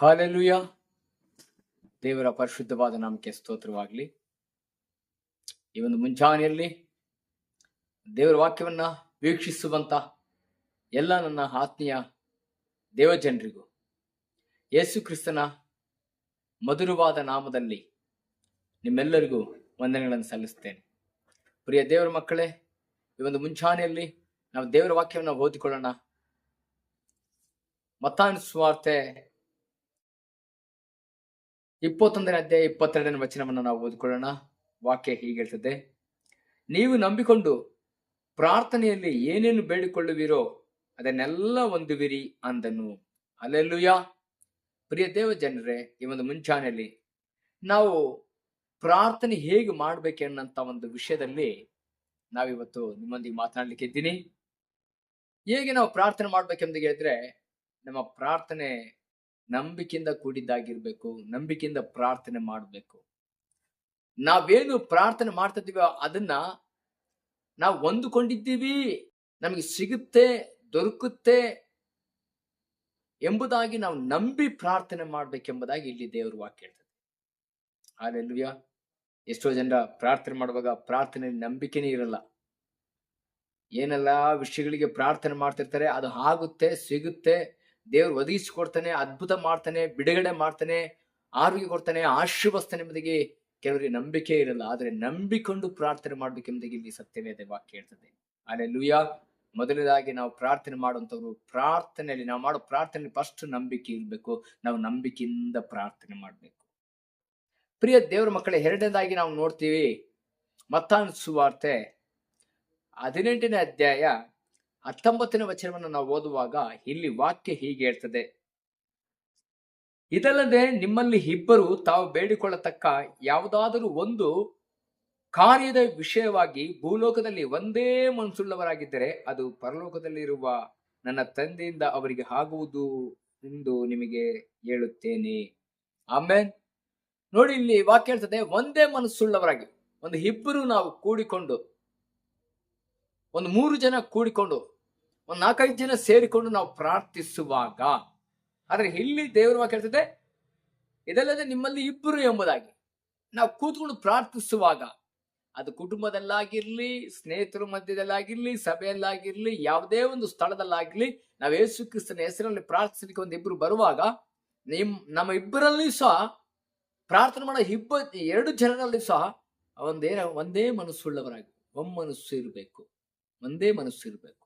Hallelujah ದೇವರ ಪರಿಶುದ್ಧವಾದ ನಾಮಕ್ಕೆ ಸ್ತೋತ್ರವಾಗಲಿ. ಈ ಒಂದು ಮುಂಜಾನೆಯಲ್ಲಿ ದೇವರ ವಾಕ್ಯವನ್ನ ವೀಕ್ಷಿಸುವಂತ ಎಲ್ಲ ನನ್ನ ಆತ್ಮೀಯ ದೇವಜನರಿಗೂ, ಯೇಸು ಕ್ರಿಸ್ತನ ಮಧುರವಾದ ನಾಮದಲ್ಲಿ ನಿಮ್ಮೆಲ್ಲರಿಗೂ ವಂದನೆಗಳನ್ನು ಸಲ್ಲಿಸ್ತೇನೆ ಪ್ರಿಯ ದೇವರ ಮಕ್ಕಳೇ, ಈ ಒಂದು ಮುಂಜಾನೆಯಲ್ಲಿ ನಾವು ದೇವರ ವಾಕ್ಯವನ್ನು ಓದಿಕೊಳ್ಳೋಣ. ಮತಾನ್ ಸುವಾರ್ತೆ ಇಪ್ಪತ್ತೊಂದನೇ ಅಧ್ಯಾಯ ಇಪ್ಪತ್ತೆರಡನೇ ವಚನವನ್ನು ನಾವು ಓದಿಕೊಳ್ಳೋಣ. ವಾಕ್ಯ ಹೀಗೆ ನೀವು ನಂಬಿಕೊಂಡು ಪ್ರಾರ್ಥನೆಯಲ್ಲಿ ಏನೇನು ಬೇಡಿಕೊಳ್ಳುವಿರೋ ಅದನ್ನೆಲ್ಲ ಹೊಂದುವಿರಿ ಅಂದನು. ಅಲ್ಲೆಲ್ಲುಯ ಪ್ರಿಯ ದೇವ ಜನರೇ ಈ ಒಂದು ಮುಂಚಾನೆಯಲ್ಲಿ ನಾವು ಪ್ರಾರ್ಥನೆ ಹೇಗೆ ಮಾಡ್ಬೇಕೆನ್ನಂತ ಒಂದು ವಿಷಯದಲ್ಲಿ ನಾವಿವತ್ತು ನಿಮ್ಮೊಂದಿಗೆ ಮಾತನಾಡ್ಲಿಕ್ಕೆ ಇದ್ದೀನಿ. ಹೇಗೆ ನಾವು ಪ್ರಾರ್ಥನೆ ಮಾಡ್ಬೇಕೆಂದು ಹೇಳಿದ್ರೆ ನಮ್ಮ ಪ್ರಾರ್ಥನೆ ನಂಬಿಕೆಯಿಂದ ಕೂಡಿದ್ದಾಗಿರ್ಬೇಕು, ನಂಬಿಕೆಯಿಂದ ಪ್ರಾರ್ಥನೆ ಮಾಡಬೇಕು. ನಾವೇನು ಪ್ರಾರ್ಥನೆ ಮಾಡ್ತಿದ್ದೀವೋ ಅದನ್ನ ನಾವು ಹೊಂದಿಕೊಂಡಿದ್ದೀವಿ, ನಮಗೆ ಸಿಗುತ್ತೆ, ದೊರಕುತ್ತೆ ಎಂಬುದಾಗಿ ನಾವು ನಂಬಿ ಪ್ರಾರ್ಥನೆ ಮಾಡ್ಬೇಕೆಂಬುದಾಗಿ ಇಲ್ಲಿ ದೇವರು ವಾಕ್ಯ ಹೇಳ್ತದೆ. ಹಾಲೆಲ್ಲುಯ್ಯ ಎಷ್ಟೋ ಜನರ ಪ್ರಾರ್ಥನೆ ಮಾಡುವಾಗ ಪ್ರಾರ್ಥನೆ ನಂಬಿಕೆನೇ ಇರಲ್ಲ. ಏನೆಲ್ಲ ವಿಷಯಗಳಿಗೆ ಪ್ರಾರ್ಥನೆ ಮಾಡ್ತಿರ್ತಾರೆ, ಅದು ಆಗುತ್ತೆ, ಸಿಗುತ್ತೆ. ದೇವ್ರು ಒದಗಿಸಿಕೊಡ್ತಾನೆ, ಅದ್ಭುತ ಮಾಡ್ತಾನೆ, ಬಿಡುಗಡೆ ಮಾಡ್ತಾನೆ, ಆರೋಗ್ಯ ಕೊಡ್ತಾನೆ, ಆಶೀರ್ವಸ್ತಾನೆ ಎಂಬುದಾಗಿ ಕೆಲವರಿಗೆ ನಂಬಿಕೆ ಇರಲ್ಲ. ಆದರೆ ನಂಬಿಕೊಂಡು ಪ್ರಾರ್ಥನೆ ಮಾಡ್ಬೇಕೆಂಬುದಾಗಿ ಇಲ್ಲಿ ಸತ್ಯವೇದ ವಾಕ್ಯ ಹೇಳ್ತದೆ. ಆದ್ರೆ ಲೂಯ ಮೊದಲನೇದಾಗಿ ನಾವು ಪ್ರಾರ್ಥನೆ ಮಾಡುವಂಥವ್ರು ಪ್ರಾರ್ಥನೆಯಲ್ಲಿ, ನಾವು ಮಾಡೋ ಪ್ರಾರ್ಥನೆ ಫಸ್ಟ್ ನಂಬಿಕೆ ಇರಬೇಕು. ನಾವು ನಂಬಿಕೆಯಿಂದ ಪ್ರಾರ್ಥನೆ ಮಾಡಬೇಕು. ಪ್ರಿಯ ದೇವರ ಮಕ್ಕಳೇ, ಎರಡನೇದಾಗಿ ನಾವು ನೋಡ್ತೀವಿ ಮತ್ತಾನ್ ಸುವಾರ್ತೆ ಹದಿನೆಂಟನೇ ಅಧ್ಯಾಯ ಹತ್ತೊಂಬತ್ತನೇ ವಚನವನ್ನು ನಾವು ಓದುವಾಗ ಇಲ್ಲಿ ವಾಕ್ಯ ಹೀಗೆ ಹೇಳ್ತದೆ. ಇದಲ್ಲದೆ ನಿಮ್ಮಲ್ಲಿ ಇಬ್ಬರು ತಾವು ಬೇಡಿಕೊಳ್ಳತಕ್ಕ ಯಾವುದಾದರೂ ಒಂದು ಕಾರ್ಯದ ವಿಷಯವಾಗಿ ಭೂಲೋಕದಲ್ಲಿ ಒಂದೇ ಮನಸ್ಸುಳ್ಳವರಾಗಿದ್ದರೆ ಅದು ಪರಲೋಕದಲ್ಲಿರುವ ನನ್ನ ತಂದೆಯಿಂದ ಅವರಿಗೆ ಆಗುವುದು ಎಂದು ನಿಮಗೆ ಹೇಳುತ್ತೇನೆ. ಆಮೇನ್. ನೋಡಿ, ಇಲ್ಲಿ ವಾಕ್ಯ ಹೇಳ್ತದೆ, ಒಂದೇ ಮನಸ್ಸುಳ್ಳವರಾಗಿ, ಒಂದು ಇಬ್ಬರು ನಾವು ಕೂಡಿಕೊಂಡು, ಒಂದು ಮೂರು ಜನ ಕೂಡಿಕೊಂಡು ಒಂದು ನಾಲ್ಕೈದು ಜನ ಸೇರಿಕೊಂಡು ನಾವು ಪ್ರಾರ್ಥಿಸುವಾಗ, ಆದರೆ ಇಲ್ಲಿ ದೇವರ ವಾಕ್ಯ ಹೇಳ್ತದೆ, ಇದಲ್ಲದೆ ನಿಮ್ಮಲ್ಲಿ ಇಬ್ಬರು ಎಂಬುದಾಗಿ. ನಾವು ಕೂತ್ಕೊಂಡು ಪ್ರಾರ್ಥಿಸುವಾಗ, ಅದು ಕುಟುಂಬದಲ್ಲಾಗಿರ್ಲಿ, ಸ್ನೇಹಿತರ ಮಧ್ಯದಲ್ಲಾಗಿರ್ಲಿ, ಸಭೆಯಲ್ಲಾಗಿರ್ಲಿ, ಯಾವುದೇ ಒಂದು ಸ್ಥಳದಲ್ಲಾಗಿರ್ಲಿ, ನಾವು ಯೇಸು ಕ್ರಿಸ್ತನ ಹೆಸರಲ್ಲಿ ಪ್ರಾರ್ಥಿಸಲಿಕ್ಕೆ ಒಂದು ಇಬ್ಬರು ಬರುವಾಗ, ನಿಮ್, ನಮ್ಮ ಇಬ್ಬರಲ್ಲಿ ಸಹ ಪ್ರಾರ್ಥನೆ ಮಾಡೋ ಇಬ್ಬ, ಎರಡು ಜನರಲ್ಲಿ ಸಹ ಒಂದೇ ಒಂದೇ ಮನಸ್ಸುಳ್ಳವರಾಗಿ, ಒಮ್ಮನಸ್ಸು ಇರಬೇಕು, ಒಂದೇ ಮನಸ್ಸು ಇರಬೇಕು.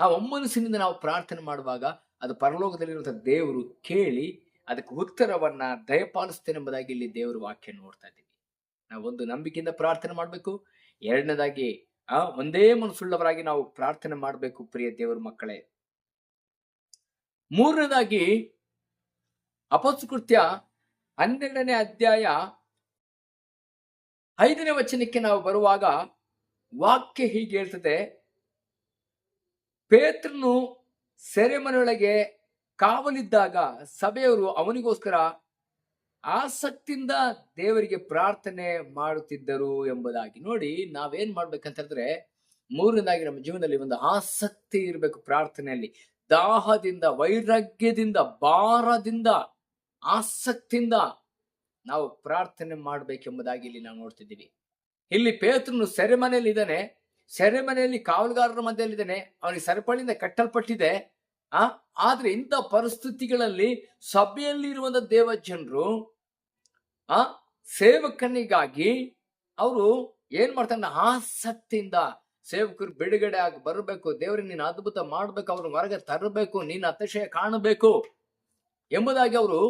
ಆ ಒಮ್ಮನಸ್ಸಿನಿಂದ ನಾವು ಪ್ರಾರ್ಥನೆ ಮಾಡುವಾಗ ಅದು ಪರಲೋಕದಲ್ಲಿರುವಂತಹ ದೇವರು ಕೇಳಿ ಅದಕ್ಕೆ ಉತ್ತರವನ್ನ ದಯಪಾಲಿಸ್ತೇನೆ ಎಂಬುದಾಗಿ ಇಲ್ಲಿ ದೇವರ ವಾಕ್ಯ ನೋಡ್ತಾ ಇದ್ದೀವಿ. ನಾವು ಒಂದು ನಂಬಿಕೆಯಿಂದ ಪ್ರಾರ್ಥನೆ ಮಾಡಬೇಕು, ಎರಡನೇದಾಗಿ ಆ ಒಂದೇ ಮನಸ್ಸುಳ್ಳವರಾಗಿ ನಾವು ಪ್ರಾರ್ಥನೆ ಮಾಡಬೇಕು ಪ್ರಿಯ ದೇವರ ಮಕ್ಕಳೇ. ಮೂರನೇದಾಗಿ ಅಪಸ್ಕೃತ್ಯ ಹನ್ನೆರಡನೇ ಅಧ್ಯಾಯ ಐದನೇ ವಚನಕ್ಕೆ ನಾವು ಬರುವಾಗ ವಾಕ್ಯ ಹೀಗೆ ಹೇಳ್ತದೆ ಪೇತ್ರನು ಸೆರೆಮನೆಯೊಳಗೆ ಕಾವಲಿದ್ದಾಗ ಸಭೆಯವರು ಅವನಿಗೋಸ್ಕರ ಆಸಕ್ತಿಯಿಂದ ದೇವರಿಗೆ ಪ್ರಾರ್ಥನೆ ಮಾಡುತ್ತಿದ್ದರು ಎಂಬುದಾಗಿ. ನೋಡಿ, ನಾವೇನ್ ಮಾಡ್ಬೇಕಂತ ಹೇಳಿದ್ರೆ ಮೂರನೇದಾಗಿ ನಮ್ಮ ಜೀವನದಲ್ಲಿ ಒಂದು ಆಸಕ್ತಿ ಇರಬೇಕು ಪ್ರಾರ್ಥನೆಯಲ್ಲಿ. ದಾಹದಿಂದ, ವೈರಾಗ್ಯದಿಂದ, ಭಾರದಿಂದ, ಆಸಕ್ತಿಯಿಂದ ನಾವು ಪ್ರಾರ್ಥನೆ ಮಾಡ್ಬೇಕೆಂಬುದಾಗಿ ಇಲ್ಲಿ ನಾವು ನೋಡ್ತಿದ್ದೀವಿ. ಇಲ್ಲಿ ಪೇತ್ರನು ಸೆರೆಮನೆಯಲ್ಲಿ ಇದ್ದಾನೆ ಸೆರೆಮನೆಯಲ್ಲಿ ಕಾವಲುಗಾರರ ಮಧ್ಯದಲ್ಲಿದ್ದಾನೆ ಅವನಿಗೆ ಸರಪಳಿಯಿಂದ ಕಟ್ಟಲ್ಪಟ್ಟಿದೆ. ಆ, ಆದ್ರೆ ಇಂಥ ಪರಿಸ್ಥಿತಿಗಳಲ್ಲಿ ಸಭೆಯಲ್ಲಿ ಇರುವಂತ ದೇವ ಜನರು ಆ, ಸೇವಕನಿಗಾಗಿ ಅವರು ಏನ್ ಮಾಡ್ತಾರೆ? ಆಸಕ್ತಿಯಿಂದ ಸೇವಕರು ಬಿಡುಗಡೆ ಆಗಿ ಬರಬೇಕು, ದೇವರ ನೀನು ಅದ್ಭುತ ಮಾಡ್ಬೇಕು ಅವ್ರ ಹೊರಗೆ ತರಬೇಕು ನೀನು ಅತಿಶಯ ಕಾಣಬೇಕು ಎಂಬುದಾಗಿ ಅವರು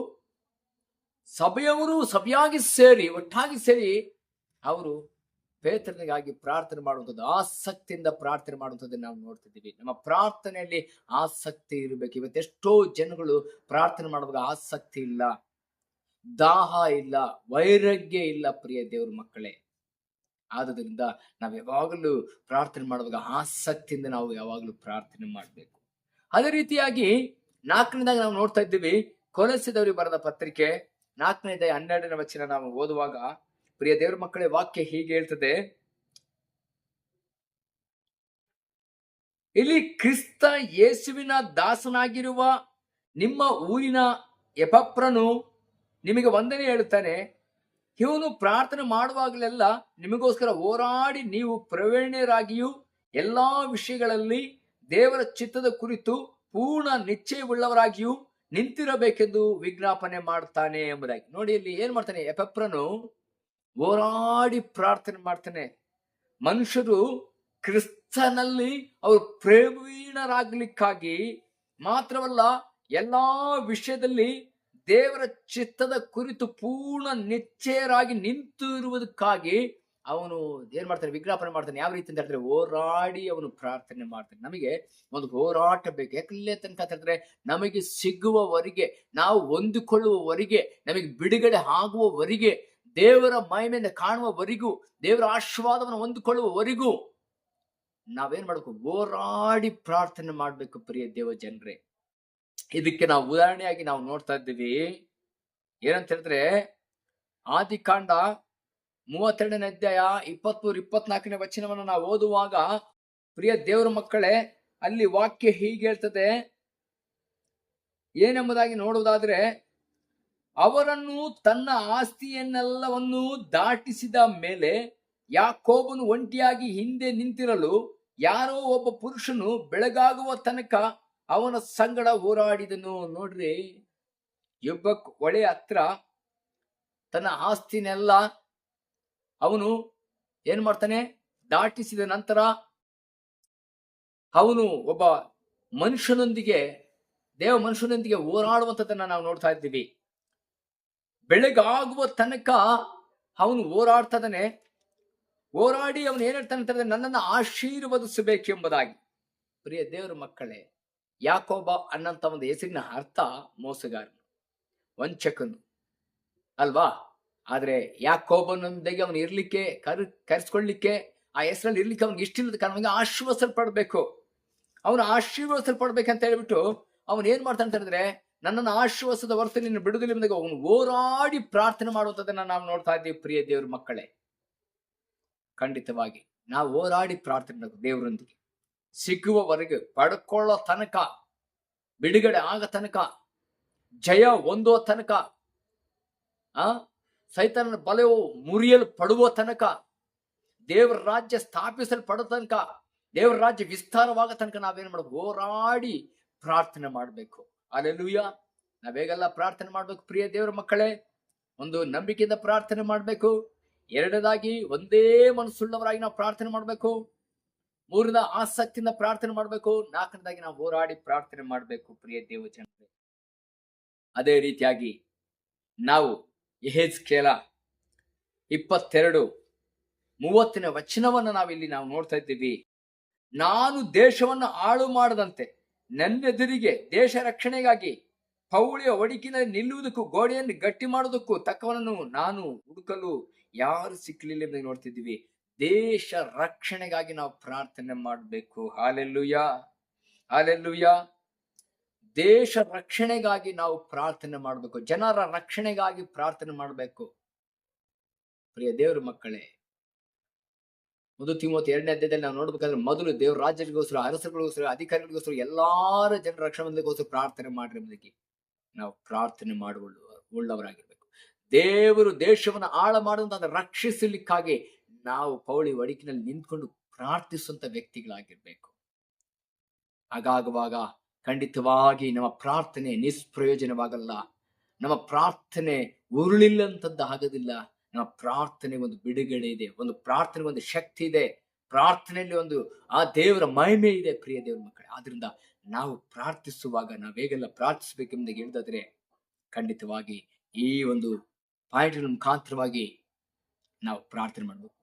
ಸಭೆಯವರು ಸಭೆಯಾಗಿ ಸೇರಿ, ಒಟ್ಟಾಗಿ ಸೇರಿ ಅವರು ಪೇತ್ರನಿಗಾಗಿ ಪ್ರಾರ್ಥನೆ ಮಾಡುವಂಥದ್ದು, ಆಸಕ್ತಿಯಿಂದ ಪ್ರಾರ್ಥನೆ ಮಾಡುವಂಥದ್ದು ನಾವು ನೋಡ್ತಿದ್ದೀವಿ. ನಮ್ಮ ಪ್ರಾರ್ಥನೆಯಲ್ಲಿ ಆಸಕ್ತಿ ಇರಬೇಕು. ಇವತ್ತೆಷ್ಟೋ ಜನಗಳು ಪ್ರಾರ್ಥನೆ ಮಾಡುವಾಗ ಆಸಕ್ತಿ ಇಲ್ಲ, ದಾಹ ಇಲ್ಲ, ವೈರಾಗ್ಯ ಇಲ್ಲ, ಪ್ರಿಯ ದೇವ್ರ ಮಕ್ಕಳೇ. ಆದುದರಿಂದ ನಾವು ಯಾವಾಗಲೂ ಪ್ರಾರ್ಥನೆ ಮಾಡುವಾಗ ಆಸಕ್ತಿಯಿಂದ ನಾವು ಯಾವಾಗಲೂ ಪ್ರಾರ್ಥನೆ ಮಾಡಬೇಕು. ಅದೇ ರೀತಿಯಾಗಿ ನಾಲ್ಕನೇದಾಗಿ ನಾವು ನೋಡ್ತಾ ಇದ್ದೀವಿ ಕೊಲಸದವರಿಗೆ ಬರೆದ ಪತ್ರಿಕೆ ನಾಲ್ಕನೇದ ಹನ್ನೆರಡನೇ ವಚನ ನಾವು ಓದುವಾಗ ಪ್ರಿಯ ದೇವರ ಮಕ್ಕಳೇ, ವಾಕ್ಯ ಹೀಗೆ ಹೇಳ್ತದೆ. ಇಲ್ಲಿ ಕ್ರಿಸ್ತ ಯೇಸುವಿನ ದಾಸನಾಗಿರುವ ನಿಮ್ಮ ಊರಿನ ಯಪಪ್ರನು ನಿಮಗೆ ವಂದನೆ ಹೇಳುತ್ತಾನೆ. ಇವನು ಪ್ರಾರ್ಥನೆ ಮಾಡುವಾಗಲೆಲ್ಲ ನಿಮಗೋಸ್ಕರ ಹೋರಾಡಿ ನೀವು ಪ್ರವೀಣ್ಯರಾಗಿಯೂ ಎಲ್ಲಾ ವಿಷಯಗಳಲ್ಲಿ ದೇವರ ಚಿತ್ತದ ಕುರಿತು ಪೂರ್ಣ ನಿಶ್ಚಯವುಳ್ಳವರಾಗಿಯೂ ನಿಂತಿರಬೇಕೆಂದು ವಿಜ್ಞಾಪನೆ ಮಾಡ್ತಾನೆ ಎಂಬುದಾಗಿ. ನೋಡಿ ಇಲ್ಲಿ ಏನ್ ಮಾಡ್ತಾನೆ ಎಪಪ್ರನು ಹೋರಾಡಿ ಪ್ರಾರ್ಥನೆ ಮಾಡ್ತಾನೆ. ಮನುಷ್ಯರು ಕ್ರಿಸ್ತನಲ್ಲಿ ಅವರು ಪ್ರವೀಣರಾಗಲಿಕ್ಕಾಗಿ ಮಾತ್ರವಲ್ಲ ಎಲ್ಲ ವಿಷಯದಲ್ಲಿ ದೇವರ ಚಿತ್ತದ ಕುರಿತು ಪೂರ್ಣ ನಿಶ್ಚಯರಾಗಿ ನಿಂತು ಇರುವುದಕ್ಕಾಗಿ ಅವನು ಏನ್ ಮಾಡ್ತಾನೆ, ವಿಜ್ಞಾಪನೆ ಮಾಡ್ತಾನೆ, ಯಾವ ರೀತಿ ಅಂತ ಹೇಳಿದ್ರೆ ಹೋರಾಡಿ ಅವನು ಪ್ರಾರ್ಥನೆ ಮಾಡ್ತಾನೆ. ನಮಗೆ ಒಂದು ಹೋರಾಟ ಬೇಕು. ಯಾಕಲ್ಲೇ ತನಕ ಅಂತ ಹೇಳಿದ್ರೆ ನಮಗೆ ಸಿಗುವವರೆಗೆ, ನಾವು ಹೊಂದಿಕೊಳ್ಳುವವರಿಗೆ, ನಮಗೆ ಬಿಡುಗಡೆ ಆಗುವವರೆಗೆ ದೇವರ ಮಹಿಮೆಯಿಂದ ಕಾಣುವವರೆಗೂ, ದೇವರ ಆಶೀರ್ವಾದವನ್ನು ಹೊಂದಿಕೊಳ್ಳುವವರೆಗೂ ನಾವೇನ್ ಮಾಡ್ಬೇಕು? ಹೋರಾಡಿ ಪ್ರಾರ್ಥನೆ ಮಾಡ್ಬೇಕು ಪ್ರಿಯ ದೇವ ಜನರೇ. ಇದಕ್ಕೆ ನಾವು ಉದಾಹರಣೆಯಾಗಿ ನಾವು ನೋಡ್ತಾ ಇದ್ದೀವಿ. ಏನಂತ ಹೇಳಿದ್ರೆ ಆದಿಕಾಂಡ ಮೂವತ್ತೆರಡನೇ ಅಧ್ಯಾಯ ಇಪ್ಪತ್ಮೂರು, ಇಪ್ಪತ್ನಾಲ್ಕನೇ ವಚನವನ್ನು ನಾವು ಓದುವಾಗ, ಪ್ರಿಯ ದೇವರ ಮಕ್ಕಳೇ, ಅಲ್ಲಿ ವಾಕ್ಯ ಹೀಗೆ ಹೇಳ್ತದೆ. ಏನೆಂಬುದಾಗಿ ನೋಡುವುದಾದ್ರೆ ಅವರನ್ನು ತನ್ನ ಆಸ್ತಿಯನ್ನೆಲ್ಲವನ್ನು ದಾಟಿಸಿದ ಮೇಲೆ ಯಾಕೋಬನು ಒಂಟಿಯಾಗಿ ಹಿಂದೆ ನಿಂತಿರಲು ಯಾರೋ ಒಬ್ಬ ಪುರುಷನು ಬೆಳಗಾಗುವ ತನಕ ಅವನ ಸಂಗಡ ಹೋರಾಡಿದನು. ನೋಡ್ರಿ ಯೊಬ್ಬ ಒಳೆ ಹತ್ರ ತನ್ನ ಆಸ್ತಿನೆಲ್ಲ ಅವನು ಏನ್ ಮಾಡ್ತಾನೆ? ದಾಟಿಸಿದ ನಂತರ ಅವನು ಒಬ್ಬ ಮನುಷ್ಯನೊಂದಿಗೆ, ದೇವ ಮನುಷ್ಯನೊಂದಿಗೆ ಹೋರಾಡುವಂಥದ್ದನ್ನು ನಾವು ನೋಡ್ತಾ ಇದ್ದೀವಿ. ಬೆಳಗಾಗುವ ತನಕ ಅವನು ಹೋರಾಡ್ತದನೆ. ಹೋರಾಡಿ ಅವನು ಏನೇಳ್ತಾನೆ ಹೇಳ್ತಾನೆ ಅಂತ ಹೇಳಿದ್ರೆ, ನನ್ನನ್ನು ಆಶೀರ್ವದಿಸಬೇಕೆಂಬುದಾಗಿ. ಪ್ರಿಯ ದೇವರ ಮಕ್ಕಳೇ, ಯಾಕೋಬ ಅನ್ನಂತ ಒಂದು ಹೆಸರಿನ ಅರ್ಥ ಮೋಸಗಾರನು, ವಂಚಕನು, ಅಲ್ವಾ? ಆದ್ರೆ ಯಾಕೋಬನೊಂದಿಗೆ ಅವನು ಇರ್ಲಿಕ್ಕೆ, ಕರ್, ಕರೆಸ್ಕೊಳ್ಳಿಕ್ಕೆ, ಆ ಹೆಸರಲ್ಲಿ ಇರ್ಲಿಕ್ಕೆ ಅವ್ನಿಗೆ ಇಷ್ಟಿಲ್ಲದ ಕಾರಣ ಅವನಿಗೆ ಆಶೀರ್ವಸಲ್ಪಡ್ಬೇಕು ಅವನು ಆಶೀರ್ವಸಲ್ಪಡ್ಬೇಕಂತ ಹೇಳ್ಬಿಟ್ಟು ಅವನು ಏನ್ ಮಾಡ್ತಾನೆ ಹೇಳಿದ್ರೆ ನನ್ನನ್ನು ಆಶ್ವಾಸದ ವರ್ತನೆಯನ್ನು ಬಿಡುಗಡೆ ಬಂದಾಗ ಅವನು ಹೋರಾಡಿ ಪ್ರಾರ್ಥನೆ ಮಾಡುವಂಥದ್ದನ್ನ ನಾವು ನೋಡ್ತಾ ಇದ್ದೀವಿ, ಪ್ರಿಯ ದೇವ್ರ ಮಕ್ಕಳೇ. ಖಂಡಿತವಾಗಿ, ನಾವು ಹೋರಾಡಿ ಪ್ರಾರ್ಥನೆ ದೇವರೊಂದಿಗೆ. ಸಿಗುವವರೆಗೆ ಪಡ್ಕೊಳ್ಳೋ ತನಕ, ಬಿಡುಗಡೆ ಆಗ ತನಕ, ಜಯ ಹೊಂದುವ ತನಕ, ಆ ಸೈತನ ಬಲವು ಮುರಿಯಲು ಪಡುವ ತನಕ, ದೇವರ ರಾಜ್ಯ ಸ್ಥಾಪಿಸಲ್ಪಡೋ ತನಕ, ದೇವರ ರಾಜ್ಯ ವಿಸ್ತಾರವಾಗ ತನಕ ನಾವೇನ್ ಮಾಡಬೇಕು? ಹೋರಾಡಿ ಪ್ರಾರ್ಥನೆ ಮಾಡಬೇಕು. ಅಲ್ಲೆಲ್ಲೂಯ್ಯ ನಾವೇಗೆಲ್ಲ ಪ್ರಾರ್ಥನೆ ಮಾಡ್ಬೇಕು ಪ್ರಿಯ ದೇವರ ಮಕ್ಕಳೇ. ಒಂದು ನಂಬಿಕೆಯಿಂದ ಪ್ರಾರ್ಥನೆ ಮಾಡಬೇಕು. ಎರಡನೇದಾಗಿ ಒಂದೇ ಮನಸ್ಸುಳ್ಳವರಾಗಿ ನಾವು ಪ್ರಾರ್ಥನೆ ಮಾಡಬೇಕು. ಮೂರನೇ ಆಸಕ್ತಿಯಿಂದ ಪ್ರಾರ್ಥನೆ ಮಾಡಬೇಕು. ನಾಲ್ಕನೇದಾಗಿ ನಾವು ಹೋರಾಡಿ ಪ್ರಾರ್ಥನೆ ಮಾಡಬೇಕು ಪ್ರಿಯ ದೇವ ಅದೇ ರೀತಿಯಾಗಿ ನಾವು ಯಹೇಜ್ ಕೇಳ ಇಪ್ಪತ್ತೆರಡು ಮೂವತ್ತನೇ ವಚನವನ್ನು ನಾವಿಲ್ಲಿ ನಾವು ನೋಡ್ತಾ ಇದ್ದೀವಿ. ನಾನು ದೇಶವನ್ನು ಹಾಳು ಮಾಡದಂತೆ ನನ್ನೆದುರಿಗೆ ದೇಶ ರಕ್ಷಣೆಗಾಗಿ ಪೌಳಿಯ ಒಡಿಕಿನಲ್ಲಿ ನಿಲ್ಲುವುದಕ್ಕೂ, ಗೋಡೆಯನ್ನು ಗಟ್ಟಿ ಮಾಡುವುದಕ್ಕೂ ತಕ್ಕವನನ್ನು ನಾನು ಹುಡುಕಲು ಯಾರು ಸಿಕ್ಕಲಿಲ್ಲ ಎಂದು ನೋಡ್ತಿದ್ದೀವಿ. ದೇಶ ರಕ್ಷಣೆಗಾಗಿ ನಾವು ಪ್ರಾರ್ಥನೆ ಮಾಡಬೇಕು. Hallelujah hallelujah. ದೇಶ ರಕ್ಷಣೆಗಾಗಿ ನಾವು ಪ್ರಾರ್ಥನೆ ಮಾಡಬೇಕು. ಜನರ ರಕ್ಷಣೆಗಾಗಿ ಪ್ರಾರ್ಥನೆ ಮಾಡಬೇಕು. ಪ್ರಿಯ ದೇವರ ಮಕ್ಕಳೇ ಒಂದು ತಿಮೋತಿ ಎರಡನೇ ಅಧ್ಯಾಯದಲ್ಲಿ ನಾವು ನೋಡ್ಬೇಕಾದ್ರೆ ಮೊದಲು ದೇವ್ರ ರಾಜ್ಯಗಳಿಗೋಸ್ಕರ ಅರಸರಿಗೋಸ್ಕರ ಅಧಿಕಾರಿಗಳಿಗೋಸ್ಕರ ಎಲ್ಲಾರ ಜನರ ರಕ್ಷಣೆಗೋಸ್ಕರ ಪ್ರಾರ್ಥನೆ ಮಾಡಿರೋದಕ್ಕೆ ನಾವು ಪ್ರಾರ್ಥನೆ ಮಾಡುವ ಉಳ್ಳವರಾಗಿರ್ಬೇಕು. ದೇವರು ದೇಶವನ್ನು ಆಳ ಮಾಡುವಂತ ರಕ್ಷಿಸಲಿಕ್ಕಾಗಿ ನಾವು ಪೌಳಿ ಒಡಕಿನಲ್ಲಿ ನಿಂತ್ಕೊಂಡು ಪ್ರಾರ್ಥಿಸುವಂತ ವ್ಯಕ್ತಿಗಳಾಗಿರ್ಬೇಕು. ಹಾಗಾಗುವಾಗ ಖಂಡಿತವಾಗಿ ನಮ್ಮ ಪ್ರಾರ್ಥನೆ ನಿಷ್ಪ್ರಯೋಜನವಾಗಲ್ಲ. ನಮ್ಮ ಪ್ರಾರ್ಥನೆ ಉರುಳಿಲ್ಲಂತದ್ದು ಆಗೋದಿಲ್ಲ. ನಮ್ಮ ಪ್ರಾರ್ಥನೆ ಒಂದು ಬಿಡುಗಡೆ ಇದೆ, ಒಂದು ಪ್ರಾರ್ಥನೆ ಒಂದು ಶಕ್ತಿ ಇದೆ. ಪ್ರಾರ್ಥನೆಯಲ್ಲಿ ಒಂದು ಆ ದೇವರ ಮಹಿಮೆ ಇದೆ ಪ್ರಿಯ ದೇವರ ಮಕ್ಕಳೇ. ಆದ್ರಿಂದ ನಾವು ಪ್ರಾರ್ಥಿಸುವಾಗ ನಾವು ಹೇಗೆಲ್ಲ ಪ್ರಾರ್ಥಿಸಬೇಕೆಂಬುದು ಹೇಳಿದಾದ್ರೆ ಖಂಡಿತವಾಗಿ ಈ ಒಂದು ಪಾಯಿಂಟ್ ಮುಖಾಂತರವಾಗಿ ನಾವು ಪ್ರಾರ್ಥನೆ ಮಾಡಬೇಕು.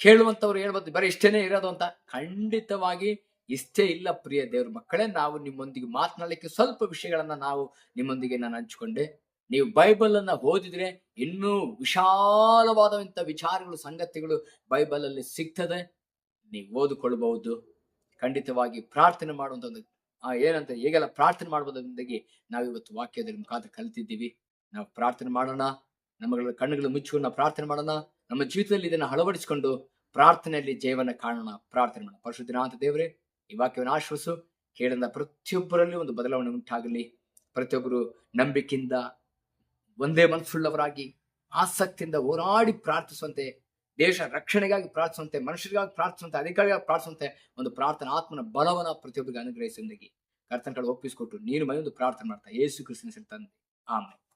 ಕೇಳುವಂಥವ್ರು ಹೇಳ್ಬೋದು ಬರೀ ಇಷ್ಟೇನೆ ಇರೋದು ಅಂತ ಖಂಡಿತವಾಗಿ ಇಷ್ಟೇ ಇಲ್ಲ ಪ್ರಿಯ ದೇವ್ರ ಮಕ್ಕಳೇ. ನಾವು ನಿಮ್ಮೊಂದಿಗೆ ಮಾತನಾಡಲಿಕ್ಕೆ ಸ್ವಲ್ಪ ವಿಷಯಗಳನ್ನ ನಾವು ನಿಮ್ಮೊಂದಿಗೆ ನಾನು ಹಂಚಿಕೊಂಡೆ. ನೀವು ಬೈಬಲ್ ಅನ್ನ ಓದಿದ್ರೆ ಇನ್ನೂ ವಿಶಾಲವಾದಂತ ವಿಚಾರಗಳು, ಸಂಗತಿಗಳು ಬೈಬಲ್ ಅಲ್ಲಿ ಸಿಗ್ತದೆ. ನೀವು ಓದಿಕೊಳ್ಬಹುದು ಖಂಡಿತವಾಗಿ ಪ್ರಾರ್ಥನೆ ಮಾಡುವಂತ ಒಂದು ಏನಂತ ಹೇಗೆಲ್ಲ ಪ್ರಾರ್ಥನೆ ಮಾಡುವುದರಿಂದಾಗಿ ನಾವು ಇವತ್ತು ವಾಕ್ಯದ ಮುಖಾಂತರ ಕಲಿತಿದ್ದೀವಿ. ನಾವು ಪ್ರಾರ್ಥನೆ ಮಾಡೋಣ. ನಮ್ಮಗಳ ಕಣ್ಣುಗಳು ಮುಚ್ಚಿಕೊಂಡು ಪ್ರಾರ್ಥನೆ ಮಾಡೋಣ. ನಮ್ಮ ಜೀವಿತದಲ್ಲಿ ಇದನ್ನು ಅಳವಡಿಸಿಕೊಂಡು ಪ್ರಾರ್ಥನೆಯಲ್ಲಿ ಜೀವನ ಕಾಣೋಣ. ಪ್ರಾರ್ಥನೆ ಮಾಡೋಣ. ಪರಿಶುದ್ಧನಾಥ ದೇವರೇ, ಈ ವಾಕ್ಯವನ್ನು ಆಶ್ವಸು ಕೇಳಿದ ಪ್ರತಿಯೊಬ್ಬರಲ್ಲಿ ಒಂದು ಬದಲಾವಣೆ ಉಂಟಾಗಲಿ. ಪ್ರತಿಯೊಬ್ಬರು ನಂಬಿಕೆಯಿಂದ ಒಂದೇ ಮನಸ್ಸುಳ್ಳವರಾಗಿ ಆಸಕ್ತಿಯಿಂದ ಹೋರಾಡಿ ಪ್ರಾರ್ಥಿಸುವಂತೆ, ದೇಶ ರಕ್ಷಣೆಗಾಗಿ ಪ್ರಾರ್ಥಿಸುವಂತೆ, ಮನುಷ್ಯರಿಗಾಗಿ ಪ್ರಾರ್ಥಿಸುವಂತೆ, ಅಧಿಕಾರಿಗಾಗಿ ಪ್ರಾರ್ಥಿಸುವಂತೆ ಒಂದು ಪ್ರಾರ್ಥನಾ ಆತ್ಮನ ಬಲವನ್ನ ಪ್ರತಿಯೊಬ್ಬರಿಗೆ ಅನುಗ್ರಹಿಸಿಂದಾಗಿ ಕರ್ತನ ಕಡೆ ಒಪ್ಪಿಸಿಕೊಟ್ಟು ನೀನು ಒಂದು ಪ್ರಾರ್ಥನೆ ಮಾಡ್ತಾ ಯೇಸು ಕ್ರಿಸ್ತನ ತಂದೆ. ಆಮೇಲೆ